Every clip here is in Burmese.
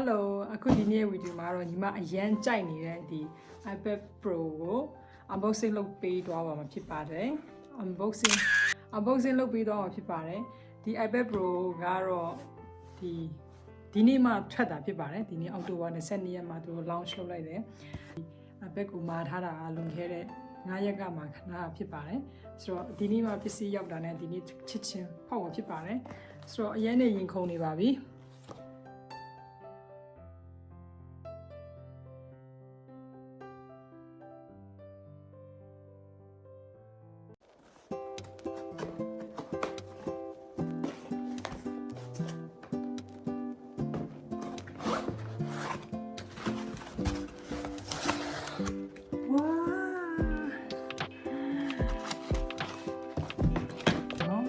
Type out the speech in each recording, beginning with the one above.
Hello အခုဒီနေ့ဗီဒီယိုမှာတော့ညီမအရန်ကြိုက်နေတဲ့ဒီ iPad Pro ကို unboxing လုပ်ပေးသွားပါမှာဖြစ်ပါတယ် unboxing unboxing လုပ်ပေးသွားမှာဖြစ်ပါတယ်ဒီ iPad Pro ကတော့ဒီဒီနေ့မှထွက်တာဖြစ်ပါတယ်ဒီနေ့အောက်တိုဘာ22ရက်မှာသူတို့ launch လုပ်လိုက်တယ်ဒီ iPad ကိုမာထားတာလွန်ခဲ့တဲ့9ရက်ကမှခဏဖြစ်ပါတယ်ဆိုတော့ဒီနေ့မှပစ္စည်းရောက်တာနဲ့ဒီနေ့ချစ်ချင်းဖောက်မှာဖြစ်ပါတယ်ဆိုတော့အရင်နဲ့ရင်ခုန်နေပါပြီ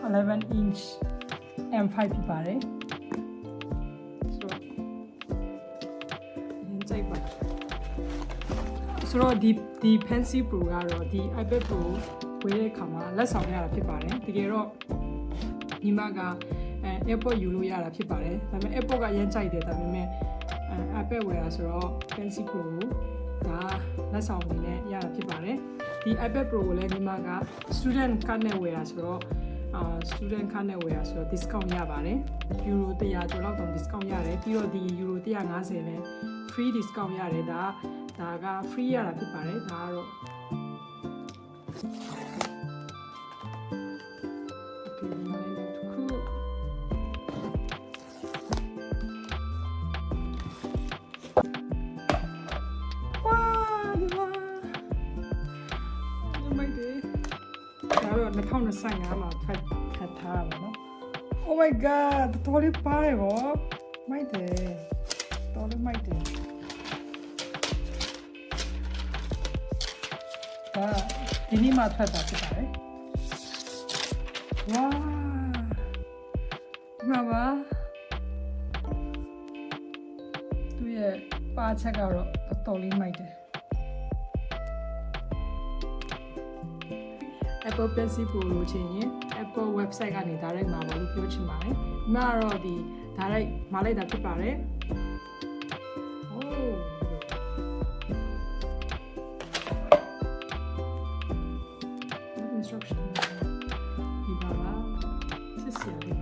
11 inch M5 ဖြစ်ပါတယ်ဆိုတော့ရင်းကြိုက်ပါဆိုတော့ဒီဒီ Fancy Pro ကတော့ဒီ iPad Pro ဝယ်တဲ့အခါမှာလက်ဆောင်ရတာဖြစ်ပါတယ်တကယ်တော့ညီမကအဲ AirPod ယူလို့ရတာဖြစ်ပါတယ်ဒါပေမဲ့ AirPod ကရမ်းကြိုက်တယ်ဒါပေမဲ့အဲ iPad ဝယ်တာဆိုတော့ Fancy Pro ကိုဒါလက်ဆောင်အနေနဲ့ရတာဖြစ်ပါတယ်ဒီ iPad Pro ကိုလည်းညီမက student card နဲ့ဝယ်တာဆိုတော့ အာ student card နဲ့ဝယ်တာဆိုတော့ discount ရပါတယ် euro 100ကျော်လောက်တော့ discount ရတယ်ပြီးတော့ဒီ euro 150လည်း free discount ရတယ်ဒါဒါက free ရတာဖြစ်ပါတယ်ဒါကတော့ Okay ဒီမှာလည်းတစ်ခုဝါဒီမှာဒီမိုက်တယ် ဒါတော့2025မှာဖတ်ဖတ်ထားတာပေါ့နော် Oh my god တော်လေးပါတယ်ဗောမိုက်တယ်တော်လေးမိုက်တယ်ဒါဒီနေ့မှထွက်တာဖြစ်ပါတယ်ဝါဒီမှာပါသူရဲ့ပါချက်ကတော့တော်တော်လေးမိုက်တယ် Apple Pencil Pro လို့ချင်ရင် Apple website ကနေ direct မှာပါလို့ပြောချင်ပါတယ်။ဒီမှာကတော့ဒီ direct မှာလိုက်တာဖြစ်ပါတယ်။ Oh instruction ဒီပါပါစစ်စရာလေး။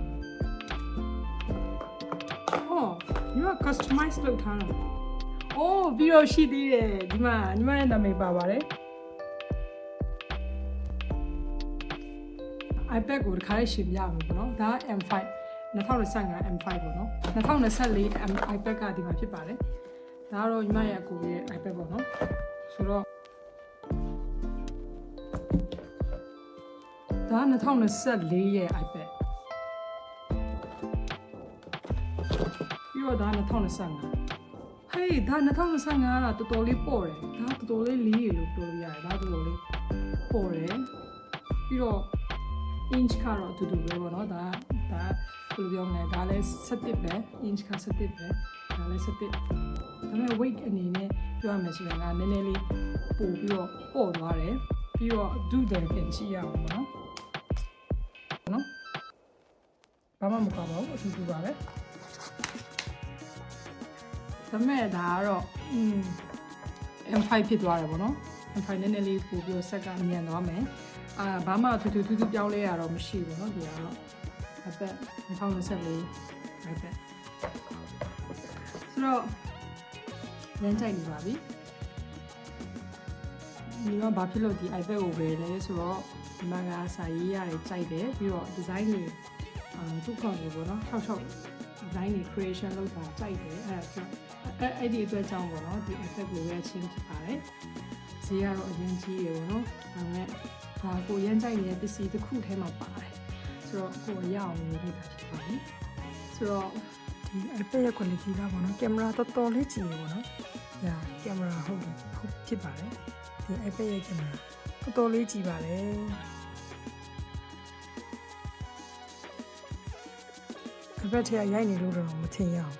အော်ဒီမှာ customize လုပ်ထားတာ။အိုးပြီးတော့ရှိသေးတယ်ဒီမှာညီမရဲ့နာမည်ပါပါတယ်။ iPad ကိုတခါလေးရှင်ပြမှာပေါ့နော်ဒါက M5 2025 M5 ပေါ့နော်2024 M iPad ကဒီမှာဖြစ်ပါတယ်ဒါကတော့ညီမရဲ့အကူရဲ့ iPad ပေါ့နော်ဆိုတော့ဒါက2024ရဲ့ iPad ပြီးတော့ဒါက2025ဟေးဒါ2025ကတော်တော်လေးပေါ့တယ်ဒါတော်တော်လေးလေးရလို့ပြောလို့ရတယ်ဒါတော်တော်လေးပေါ့တယ်ပြီးတော့ inch ကတော့အတူတူပဲပေါ့နော်ဒါဒါဘယ်လိုပြောမလဲဒါလည်း17ပဲ inch က17ပဲဒါလည်း17ဒါပေမဲ့ weight အနေနဲ့ပြောရမယ်ဆိုရင်ကနည်းနည်းလေးပို့ပြီးတော့ပေါ့သွားတယ်ပြီးတော့ဒုတယ်ပြင်ကြည့်ရအောင်ပေါ့နော်နော်ဘာမှမကောက်ပါဘူးအတူတူပါပဲဒါပေမဲ့ဒါကတော့อืม M5 ဖြစ်သွားတယ်ပေါ့နော် M5 နည်းနည်းလေးပို့ပြီးတော့ဆက်ကညံသွားမယ်အာဘာမှထူးထူးထူးထူးပြောင်းလဲရတော့မရှိဘူးเนาะဒီကတော့ iPad 2024 iPad ဆိုတော့ရမ်းကြိုက်နေပါပြီဒီမှာဘာဖြစ်လို့ဒီ iPad ကိုဝယ်လဲဆိုတော့ဒီမှာကစာရေးရတယ်ကြိုက်တယ်ပြီးတော့ design တွေအာသူ့ကောင်တွေပေါ့နော်ထောက်ထောက် design တွေ creation လုပ်တာကြိုက်တယ်အဲ့ဒါအဲ့အဲ့ဒီအတွက်ကြောင့်ပေါ့နော်ဒီ iPad ကိုဝယ်ချင်းဖြစ်ပါတယ် ဈေးကတော့အရင်ကြီးရေပေါ့နော်ဒါပေမဲ့ဒါကိုရမ်းကြိုက်နေတဲ့ပစ္စည်းတစ်ခုထဲမှာပါတယ်ဆိုတော့ကိုရအောင်လုပ်လိုက်တာဖြစ်ပါတယ်ဆိုတော့ဒီ iPad ရဲ့ quality ကပေါ့နော်ကင်မရာတော်တော်လေးကြည့်ရေပေါ့နော်ဒါကင်မရာဟုတ်တယ်ဟုတ်ဖြစ်ပါတယ်ဒီ iPad ရဲ့ကင်မရာတော်တော်လေးကြည့်ပါတယ် iPad ထဲကရိုက်နေလို့တော့မထင်ရအောင်